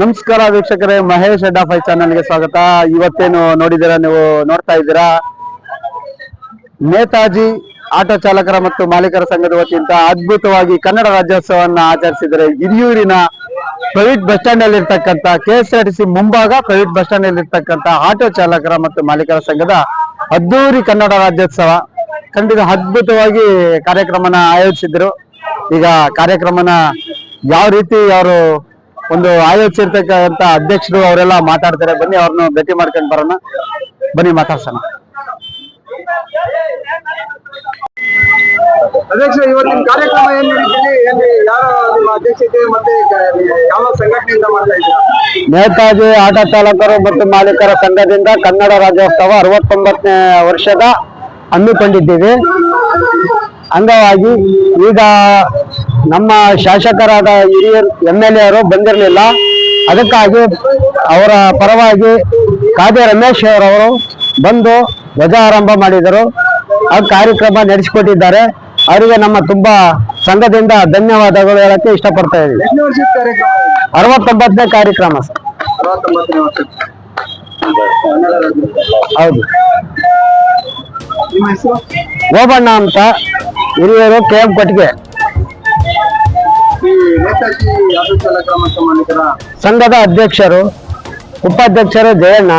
ನಮಸ್ಕಾರ ವೀಕ್ಷಕರೇ, ಮಹೇಶ್ ಅಡ್ಡಾ ಫೈ ಚಾನಲ್ಗೆ ಸ್ವಾಗತ. ಇವತ್ತೇನು ನೋಡಿದ್ದೀರಾ ನೀವು, ನೋಡ್ತಾ ಇದ್ದೀರಾ? ನೇತಾಜಿ ಆಟೋ ಚಾಲಕರ ಮತ್ತು ಮಾಲೀಕರ ಸಂಘದ ವತಿಯಿಂದ ಅದ್ಭುತವಾಗಿ ಕನ್ನಡ ರಾಜ್ಯೋತ್ಸವವನ್ನು ಆಚರಿಸಿದರೆ ಹಿರಿಯೂರಿನ ಪ್ರೈವೇಟ್ ಬಸ್ ಸ್ಟ್ಯಾಂಡ್ ಅಲ್ಲಿ ಇರ್ತಕ್ಕಂಥ ಕೆ ಎಸ್ ಆರ್ ಟಿ ಮುಂಭಾಗ ಪ್ರೈವೇಟ್ ಬಸ್ ಸ್ಟ್ಯಾಂಡ್ ಅಲ್ಲಿ ಇರ್ತಕ್ಕಂಥ ಆಟೋ ಚಾಲಕರ ಮತ್ತು ಮಾಲೀಕರ ಸಂಘದ ಅದ್ದೂರಿ ಕನ್ನಡ ರಾಜ್ಯೋತ್ಸವ. ಖಂಡಿತ ಅದ್ಭುತವಾಗಿ ಕಾರ್ಯಕ್ರಮನ ಆಯೋಜಿಸಿದ್ರು ಈಗ ಕಾರ್ಯಕ್ರಮನ ಯಾವ ರೀತಿ ಅವರು ಒಂದು ಆಯೋಜಿಸಿರ್ತಕ್ಕಂತ ಅಧ್ಯಕ್ಷರು ಅವರೆಲ್ಲ ಮಾತಾಡ್ತಾರೆ. ಬನ್ನಿ ಅವ್ರನ್ನ ಭೇಟಿ ಮಾಡ್ಕೊಂಡು ಬರೋಣ. ಬನ್ನಿ ಮಾತಾಡ್ಸೋಣ. ಅಧ್ಯಕ್ಷ ಇವತ್ತಿನ ಕಾರ್ಯಕ್ರಮ ಏನ್ ನಡೀತಿದೆ? ಯಾರು ನಿಮ್ಮ ಅಧ್ಯಕ್ಷತೆ ಮತ್ತೆ ಯಾವ ಸಂಘಟನೆಯಿಂದ ಮಾಡ್ತಾ ಇದ್ದೀರಾ? ನೇತಾಜಿ ಆಟೋ ಚಾಲಕರು ಮತ್ತು ಮಾಲೀಕರ ಸಂಘದಿಂದ ಕನ್ನಡ ರಾಜ್ಯೋತ್ಸವ ಅರವತ್ತೊಂಬತ್ತನೇ ವರ್ಷದ ಹಮ್ಮಿಕೊಂಡಿದ್ದೀವಿ. ಅಂಗವಾಗಿ ಈಗ ನಮ್ಮ ಶಾಸಕರಾದ ಹಿರಿಯ ಎಂ ಎಲ್ ಎರು ಬಂದಿರಲಿಲ್ಲ. ಅದಕ್ಕಾಗಿ ಅವರ ಪರವಾಗಿ ಕಾದೆ ರಮೇಶ್ ಅವರವರು ಬಂದು ಧ್ವಜಾರಂಭ ಮಾಡಿದರು. ಆ ಕಾರ್ಯಕ್ರಮ ನಡೆಸಿಕೊಟ್ಟಿದ್ದಾರೆ. ಅವರಿಗೆ ನಮ್ಮ ತುಂಬಾ ಸಂಘದಿಂದ ಧನ್ಯವಾದಗಳು ಹೇಳಕ್ಕೆ ಇಷ್ಟಪಡ್ತಾ ಇದ್ದೀವಿ ಅರವತ್ತೊಂಬತ್ತನೇ ಕಾರ್ಯಕ್ರಮ ಸರ್. ಹೌದು. ಓಬಣ್ಣ ಅಂತ. ಹಿರಿಯರು ಕೆ ಎಂ ಕೊಟ್ಟಿಗೆ. ಸಂಘದ ಅಧ್ಯಕ್ಷರು ಉಪಾಧ್ಯಕ್ಷರು ಜಯಣ್ಣ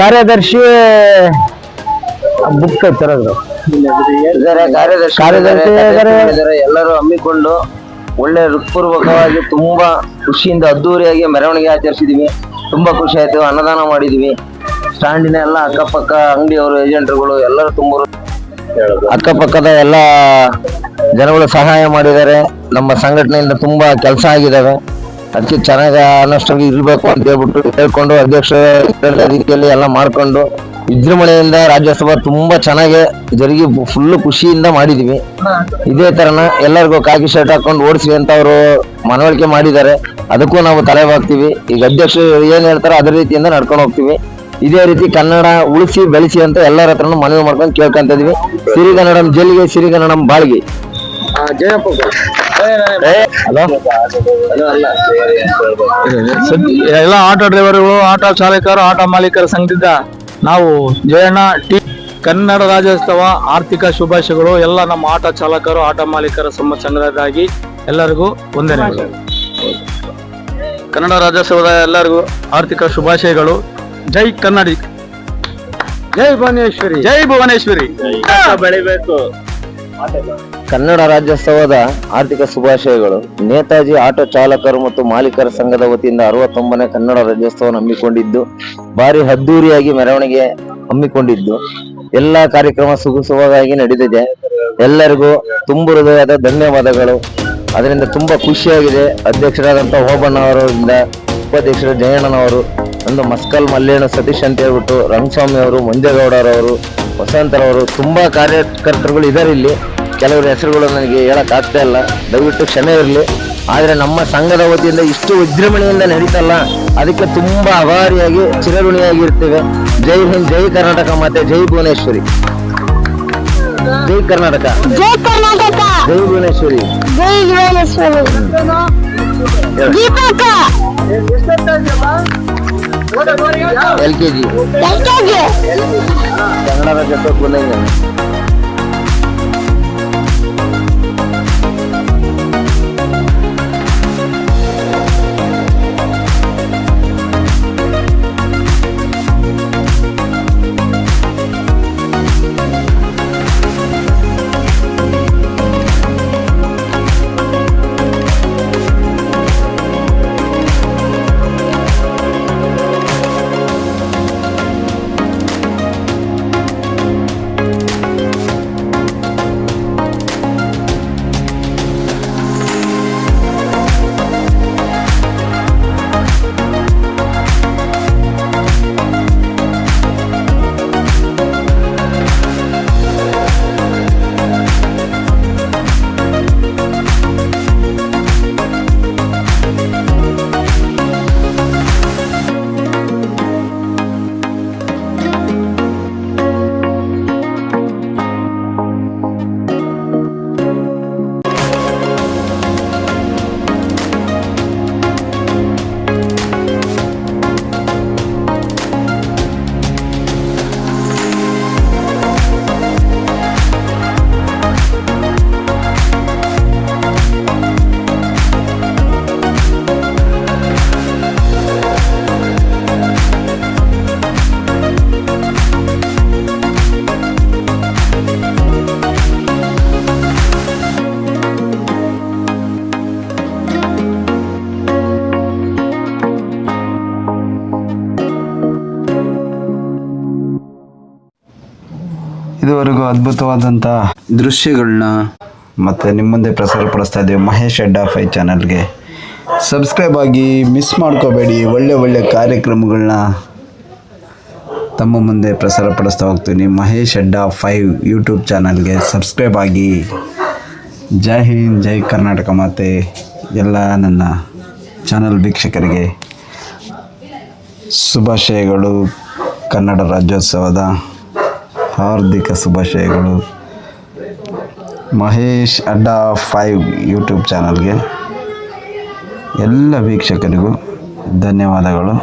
ಕಾರ್ಯದರ್ಶಿ ಬುಕ್ ತರೋದು ಕಾರ್ಯದರ್ಶಿ ಕಾರ್ಯದರ್ಶಿ ಎಲ್ಲರೂ ಹಮ್ಮಿಕೊಂಡು ಒಳ್ಳೆ ಹೃತ್ಪೂರ್ವಕವಾಗಿ ತುಂಬಾ ಖುಷಿಯಿಂದ ಅದ್ದೂರಿಯಾಗಿ ಮೆರವಣಿಗೆ ಆಚರಿಸಿದೀವಿ. ತುಂಬಾ ಖುಷಿ ಆಯ್ತು ಅನ್ನದಾನ ಮಾಡಿದೀವಿ. ಸ್ಟ್ಯಾಂಡಿನ ಎಲ್ಲ ಅಕ್ಕಪಕ್ಕ ಅಂಗಡಿಯವರು ಏಜೆಂಟ್ರುಗಳು ಎಲ್ಲರೂ ತುಂಬ ಅಕ್ಕಪಕ್ಕದ ಎಲ್ಲ ಜನಗಳು ಸಹಾಯ ಮಾಡಿದ್ದಾರೆ. ನಮ್ಮ ಸಂಘಟನೆಯಿಂದ ತುಂಬಾ ಕೆಲಸ ಆಗಿದ್ದಾವೆ ಅದಕ್ಕೆ ಚೆನ್ನಾಗಿ ಅನ್ನೋಷ್ಟಾಗಿ ಇರಬೇಕು ಅಂತ ಹೇಳ್ಬಿಟ್ಟು ಹೇಳ್ಕೊಂಡು ಅಧ್ಯಕ್ಷ ರೀತಿಯಲ್ಲಿ ಎಲ್ಲ ಮಾಡಿಕೊಂಡು ವಿಜೃಂಭಣೆಯಿಂದ ರಾಜ್ಯೋತ್ಸವ ತುಂಬಾ ಚೆನ್ನಾಗಿ ಜರುಗಿ ಫುಲ್ ಖುಷಿಯಿಂದ ಮಾಡಿದೀವಿ. ಇದೇ ತರನ ಎಲ್ಲರಿಗೂ ಕಾಕಿ ಶರ್ಟ್ ಹಾಕೊಂಡು ಓಡಿಸಿ ಅಂತ ಅವರು ಮನವರಿಕೆ ಮಾಡಿದ್ದಾರೆ. ಅದಕ್ಕೂ ನಾವು ತಲೆ ಬಾಗ್ತೀವಿ. ಈಗ ಅಧ್ಯಕ್ಷರು ಏನ್ ಹೇಳ್ತಾರೋ ಅದೇ ರೀತಿಯಿಂದ ನಡ್ಕೊಂಡು ಹೋಗ್ತೀವಿ. ಇದೇ ರೀತಿ ಕನ್ನಡ ಉಳಿಸಿ ಬೆಳೆಸಿ ಅಂತ ಎಲ್ಲರ ಹತ್ರನೂ ಮನವಿ ಮಾಡ್ಕೊಂಡು ಕೇಳ್ಕೊಂತ ಇದೀವಿ. ಸಿರಿಗನ್ನಡಂ ಜಲ್ಲಿಗೆ ಸಿರಿಗನ್ನಡಂ ಬಾಳ್ಗೆ. ಎಲ್ಲ ಆಟೋ ಡ್ರೈವರ್ಗಳು ಆಟೋ ಚಾಲಕರು ಆಟೋ ಮಾಲೀಕರ ಸಂಘದಿಂದ ನಾವು ಜಯಣ್ಣ ಟಿ ಕನ್ನಡ ರಾಜ್ಯೋತ್ಸವ ಆರ್ಥಿಕ ಶುಭಾಶಯಗಳು ಎಲ್ಲ ನಮ್ಮ ಆಟೋ ಚಾಲಕರು ಆಟೋ ಮಾಲೀಕರ ಸಮ ಸಂಘದಾಗಿ ಎಲ್ಲರಿಗೂ ವಂದನೆಗಳು. ಕನ್ನಡ ರಾಜ್ಯೋತ್ಸವದ ಎಲ್ಲರಿಗೂ ಆರ್ಥಿಕ ಶುಭಾಶಯಗಳು. ಜೈ ಕನ್ನಡಿ. ಜೈ ಭುವನೇಶ್ವರಿ. ಜೈ ಭುವನೇಶ್ವರಿ. ಬೆಳಿಬೇಕು. ಕನ್ನಡ ರಾಜ್ಯೋತ್ಸವದ ಆರ್ಥಿಕ ಶುಭಾಶಯಗಳು. ನೇತಾಜಿ ಆಟೋ ಚಾಲಕರು ಮತ್ತು ಮಾಲೀಕರ ಸಂಘದ ವತಿಯಿಂದ ಅರವತ್ತೊಂಬನೇ ಕನ್ನಡ ರಾಜ್ಯೋತ್ಸವ ಹಮ್ಮಿಕೊಂಡಿದ್ದು ಭಾರಿ ಅದ್ದೂರಿಯಾಗಿ ಮೆರವಣಿಗೆ ಹಮ್ಮಿಕೊಂಡಿದ್ದು. ಎಲ್ಲಾ ಕಾರ್ಯಕ್ರಮ ಸುಗಸುವಾಗಿ ನಡೆದಿದೆ. ಎಲ್ಲರಿಗೂ ತುಂಬ ಹೃದಯದ ಧನ್ಯವಾದಗಳು. ಅದರಿಂದ ತುಂಬಾ ಖುಷಿಯಾಗಿದೆ. ಅಧ್ಯಕ್ಷರಾದಂಥ ಓಬಣ್ಣ ಅವರಿಂದ ಉಪಾಧ್ಯಕ್ಷರು ಜಯಣ್ಣನವರು. ಒಂದು ಮಸ್ಕಲ್ ಮಲ್ಲೇಣ ಸತೀಶ್ ಅಂತ ಹೇಳ್ಬಿಟ್ಟು ರಂಗಸ್ವಾಮಿ ಅವರು ಮಂಜೇಗೌಡರವರು ವಸಂತರವರು ತುಂಬಾ ಕಾರ್ಯಕರ್ತರುಗಳು ಇದ್ದಾರೆ ಇಲ್ಲಿ. ಕೆಲವರ ಹೆಸರುಗಳು ನನಗೆ ಹೇಳೋಕ್ಕಾಗ್ತಾ ಆಗ್ತಾ ಇಲ್ಲ. ದಯವಿಟ್ಟು ಕ್ಷಮೆ ಇರಲಿ. ಆದ್ರೆ ನಮ್ಮ ಸಂಘದ ವತಿಯಿಂದ ಇಷ್ಟು ವಿಜೃಂಭಣೆಯಿಂದ ನಡೀತಲ್ಲ ಅದಕ್ಕೆ ತುಂಬಾ ಅಭಾರಿಯಾಗಿ ಚಿರಋಣಿಯಾಗಿರ್ತೇವೆ. ಜೈ ಹಿಂದ್ ಜೈ ಕರ್ನಾಟಕ ಮತ್ತೆ ಜೈ ಭುವನೇಶ್ವರಿ. ಜೈ ಕರ್ನಾಟಕ. ಜೈ ಕರ್ನಾಟಕ. ಜೈ ಭುವನೇಶ್ವರಿ. ಜೈ Bhuvaneshwari. L K G LKG Kannada ಇದುವರೆಗೂ ಅದ್ಭುತವಾದಂಥ ದೃಶ್ಯಗಳನ್ನ ಮತ್ತು ನಿಮ್ಮ ಮುಂದೆ ಪ್ರಸಾರ ಪಡಿಸ್ತಾ ಇದ್ದೀವಿ. ಮಹೇಶ್ ಅಡ್ಡಾ ಫೈ ಚಾನಲ್ಗೆ. ಸಬ್ಸ್ಕ್ರೈಬ್ ಆಗಿ ಮಿಸ್ ಮಾಡ್ಕೋಬೇಡಿ. ಒಳ್ಳೆ ಒಳ್ಳೆ ಕಾರ್ಯಕ್ರಮಗಳನ್ನ ತಮ್ಮ ಮುಂದೆ ಪ್ರಸಾರ ಪಡಿಸ್ತಾ ಹೋಗ್ತೀನಿ. ಮಹೇಶ್ ಅಡ್ಡಾ ಫೈವ್ ಯೂಟ್ಯೂಬ್ ಚಾನಲ್ಗೆ ಸಬ್ಸ್ಕ್ರೈಬ್ ಆಗಿ. ಜೈ ಹಿಂದ್, ಜೈ ಕರ್ನಾಟಕ ಮಾತೆ. ಎಲ್ಲ ನನ್ನ ಚಾನಲ್ ವೀಕ್ಷಕರಿಗೆ ಶುಭಾಶಯಗಳು. ಕನ್ನಡ ರಾಜ್ಯೋತ್ಸವದ ಹಾರ್ದಿಕ ಶುಭಾಶಯಗಳು. ಮಹೇಶ್ ಅಡ್ಡ ಫೈವ್ ಯೂಟ್ಯೂಬ್ ಚಾನಲ್ಗೆ ಎಲ್ಲ ವೀಕ್ಷಕರಿಗೂ ಧನ್ಯವಾದಗಳು.